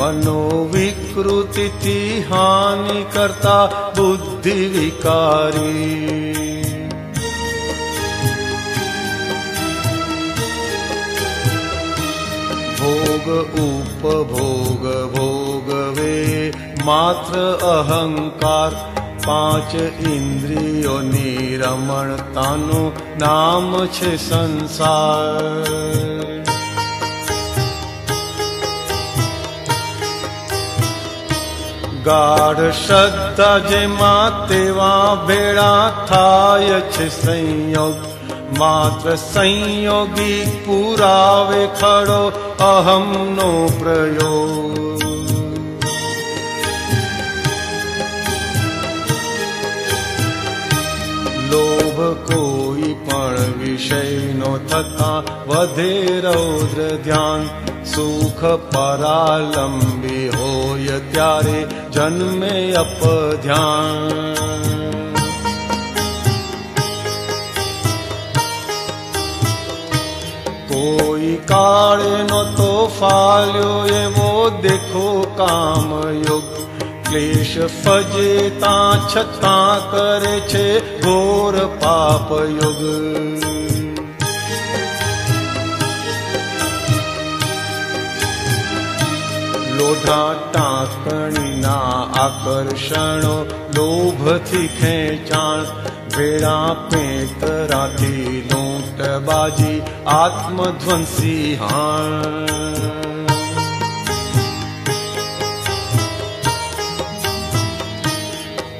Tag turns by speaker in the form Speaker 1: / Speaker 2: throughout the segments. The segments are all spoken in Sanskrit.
Speaker 1: मनोविकृति हानिकर्ता बुद्धिविकारी। भोग उपभोग भोगवे मात्र अहङ्कार पाच इन्द्रियोमणता न नाम छे संसार। गाढ़ श्रद्धा जे माते वा गाढ शब्देवा संयोग। मात्र संयोगी पुरावे अहमनो प्रयोग। लोभ को કોઈ પણ વિષયનો થતા વધે રૌદ્ર ધ્યાન સુખ પરાલંબી હોય ત્યારે જન્મે અપધ્યાન કોઈ કાળે નો તો ફાલ્યો એવો દેખો કામયોગ ક્લેશ ફજેતા છતાં કરે છે ઘોર પાપ યુગ લોઢા ટાંકણીના આકર્ષણો લોભથી ખેંચાણ ભેળા પેતરાથી લૂંટબાજી આત્મધ્વંસી હાણ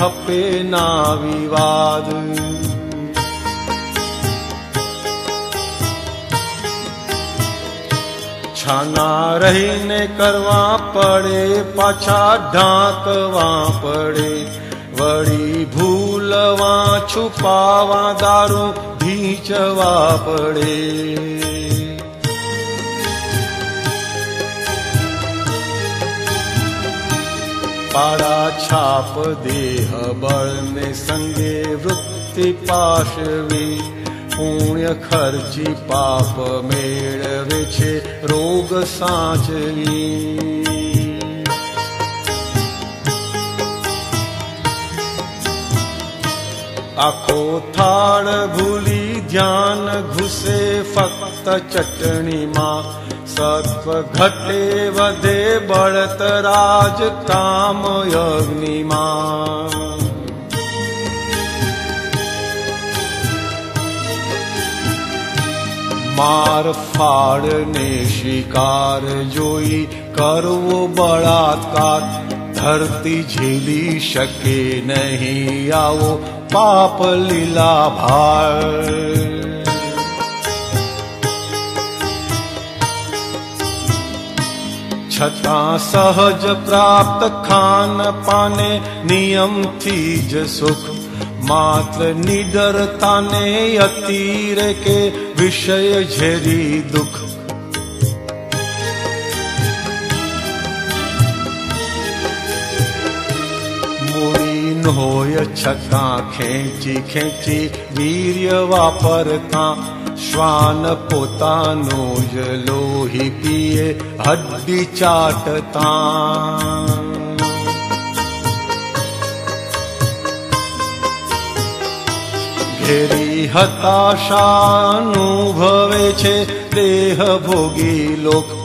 Speaker 1: खपे ना विवाद। छाना रहीने करवा पड़े पाछा ढाकवा पड़े। वड़ी भूलवा छुपावा दारू भीजवा पड़े। પડે પાડા છાપ દેહ બળને સંગે વૃત્તિ પાશવી પુણ્ય ખર્ચી પાપ મેળવે છે રોગ સાચવી આખો થાળ ભૂલી ध्यान घुसे फक्त चटणी मा। सत्व घटे वदे वधे बलतराज काम अग्निमा मार फाड यज्ञा मार् शारो करो बलात्कार। ધરતી ઝીલી શકે નહીં આવો પાપ લીલા ભાર છતાં સહજ પ્રાપ્ત ખાન પાને નિયમથી જ સુખ માત્ર નિડરતાને અતિરેકે વિષય ઝેરી દુઃખ होय छका खेची खेची वीर्य वापरता। श्वान पोतानो य लोहि श्वानोता हड्डी चाटता। घेरी हताशानुभवे छे देह भोगी लोक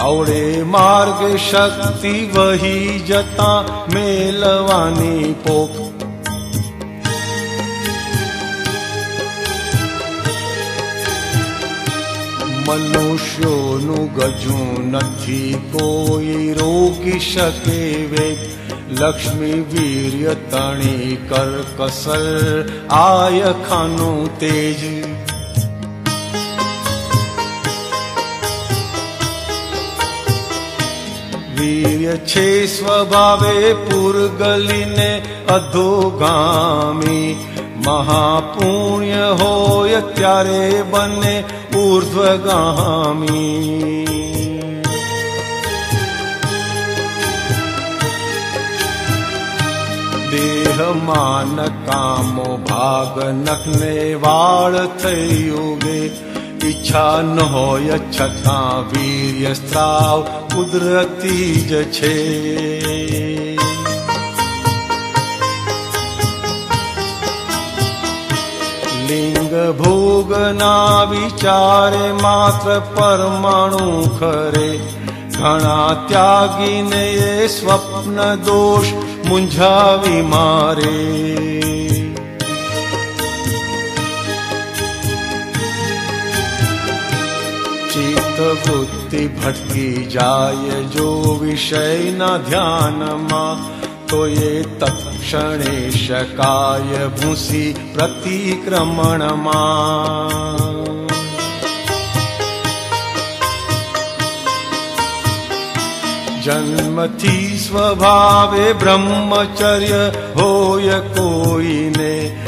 Speaker 1: अव मार्ग शक्ति वही जता मेलवानी पोक मनुष्योनु गजू नथी कोई गजुरोगि शके लक्ष्मी वीर्य तणी कर कसर आय कर्कसर आ वीर्यच्छे स्वभावे पुर्गलिने अधोगामी। महापुण्य होय त्यारे बने ऊर्ध्वगामी। देह मान कामो भाग नक न वा इच्छा नीर्य कुदरी लिंग भोग ना विचारे मात्र परमाणुखरे का त्यागि नये स्वप्न दोष मूवि मारे। बुद्धि भटकी बुद्धिभक्तिजाय जो विषय न ध्यान मा तो ये तत्क्षणे शकाय भुसि प्रतिक्रमण मा। जन्मति स्वभावे ब्रह्मचर्य होय कोई ने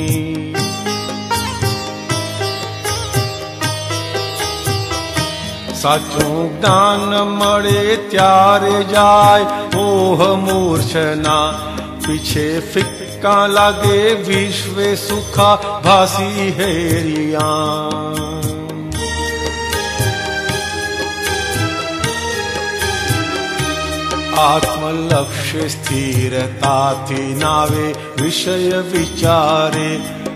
Speaker 1: સાચું જ્ઞાન મળે ત્યારે જાય મોહ મૂર્છના પીછે ફિક્કા લાગે વિશ્વે સુખા ભાસી હેરિયા આત્મલક્ષ્ય સ્થિરતાથી નાવે વિષય વિચારે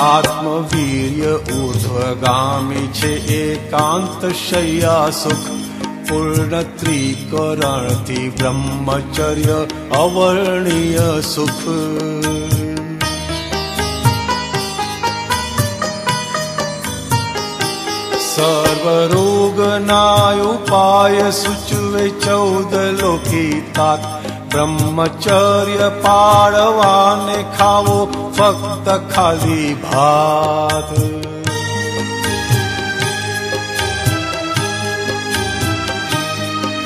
Speaker 1: आत्मवीर्य ऊर्ध्वगामि चे एकान्तशय्यासुख पूर्णत्रीकरणति ब्रह्मचर्य अवर्णीय सुख। सर्वनाय सुचुवे चौदलोकितात् સર્વરોગના ઉપાય સૂચવે ચૌદ લોકી તાત બ્રહ્મચર્ય પાળવાને ખાવો ફક્ત ખાલી ભાત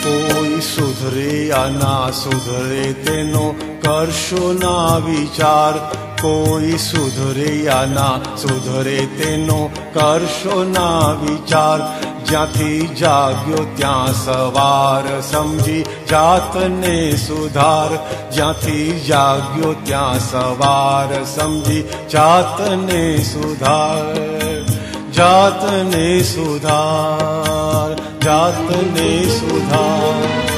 Speaker 1: કોઈ સુધરે ના સુધરે તેનો કરશો ના વિચાર કોઈ સુધરે ના સુધરે તેનો કરશો ના વિચાર જ્યાંથી જાગ્યો ત્યાં સવાર સમજી જાતને સુધાર જ્યાંથી જાગ્યો ત્યાં સવાર સમજી જાતને સુધાર જાતને સુધાર જાતને સુધાર